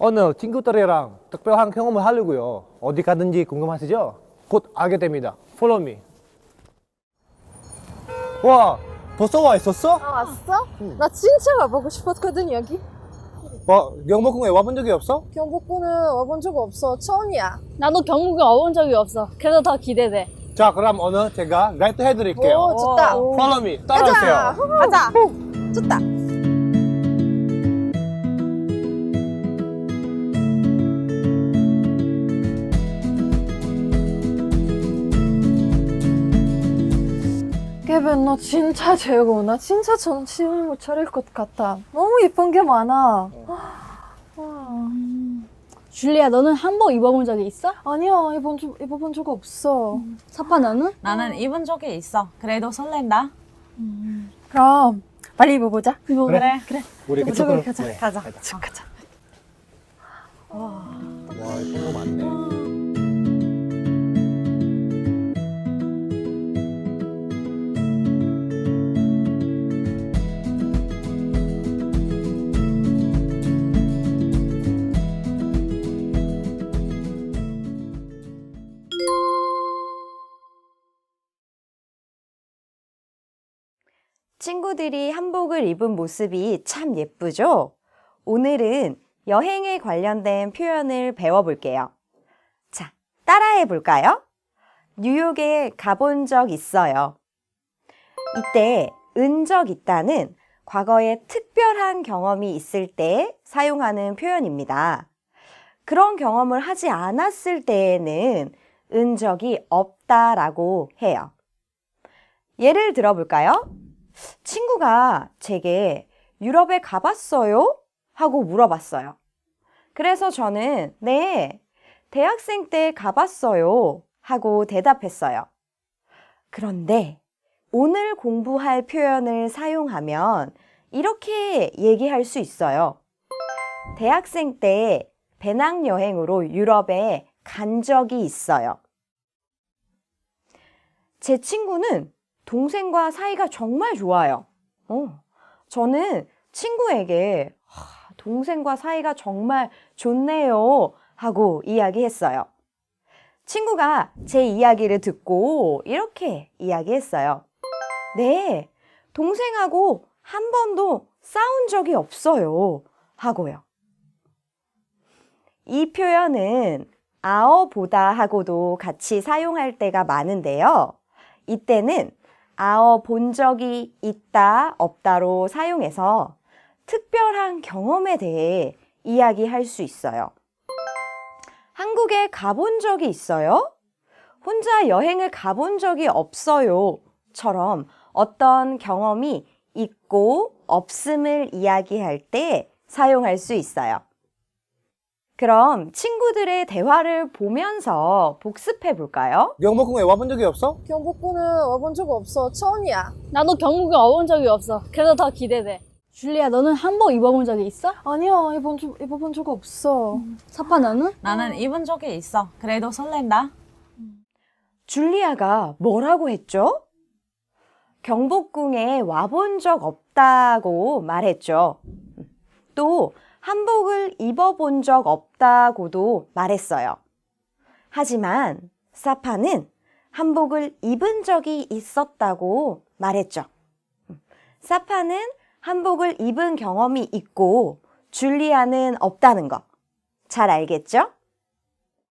오늘 친구들이랑 특별한 경험을 하려고요. 어디 가든지 궁금하시죠? 곧 알게 됩니다. Follow me. 와, 벌써 와 있었어? 아 왔어? 나 진짜 와보고 싶었거든 여기 와, 영목궁에 와본 적이 없어? 경복궁은 와본 적 없어 처음이야 나도 경북에 와본 적이 없어. 그래서 더 기대돼. 자, 그럼 오늘 제가 가이드 해드릴게요. 오 좋다 Follow me. 가자 따라오세요. 가자 좋다 개변 너 진짜 최고 나 진짜 정신을 못 차릴 것 같아 너무 예쁜 게 많아 와. 줄리아, 너는 한복 입어본 적이 있어? 아니야 입어본 적, 입어본 적 없어 사파 너는? 나는 입은 적이 있어. 그래도 설렌다. 그럼 빨리 입어보자 입어 그래. 그래. 우리 저쪽으로 그쪽으로 가자. 네, 가자. 가자 와, 이거 많네. 친구들이 한복을 입은 모습이 참 예쁘죠? 오늘은 여행에 관련된 표현을 배워볼게요. 자, 따라해 볼까요? 뉴욕에 가본 적 있어요. 이때 은적 있다는 과거에 특별한 경험이 있을 때 사용하는 표현입니다. 그런 경험을 하지 않았을 때에는 은적이 없다라고 해요. 예를 들어볼까요? 친구가 제게 유럽에 가봤어요? 하고 물어봤어요. 그래서 저는 네, 대학생 때 가봤어요. 하고 대답했어요. 그런데 오늘 공부할 표현을 사용하면 이렇게 얘기할 수 있어요. 대학생 때 배낭여행으로 유럽에 간 적이 있어요. 제 친구는 동생과 사이가 정말 좋아요. 어, 저는 친구에게 "하, 동생과 사이가 정말 좋네요. 하고 이야기했어요. 친구가 제 이야기를 듣고 이렇게 이야기했어요. 네, 동생하고 한 번도 싸운 적이 없어요. 하고요. 이 표현은 아어보다 하고도 같이 사용할 때가 많은데요. 이때는 아어 본 적이 있다, 없다로 사용해서 특별한 경험에 대해 이야기할 수 있어요. 한국에 가본 적이 있어요? 혼자 여행을 가본 적이 없어요. 처럼 어떤 경험이 있고 없음을 이야기할 때 사용할 수 있어요. 그럼 친구들의 대화를 보면서 복습해 볼까요? 영목궁에 와본 적이 없어? 경복궁은 와본 적 없어 처음이야 나도 경북에 와본 적이 없어. 그래서 더 기대돼. 줄리아, 너는 한복 입어본 적이 있어? 아니야 입어본 적, 입어본 적 없어 사파 너는? 나는 입은 적이 있어. 그래도 설렌다. 줄리아가 뭐라고 했죠? 경복궁에 와본 적 없다고 말했죠. 또 한복을 입어본 적 없다고도 말했어요. 하지만 사파는 한복을 입은 적이 있었다고 말했죠. 사파는 한복을 입은 경험이 있고 줄리아는 없다는 거. 잘 알겠죠?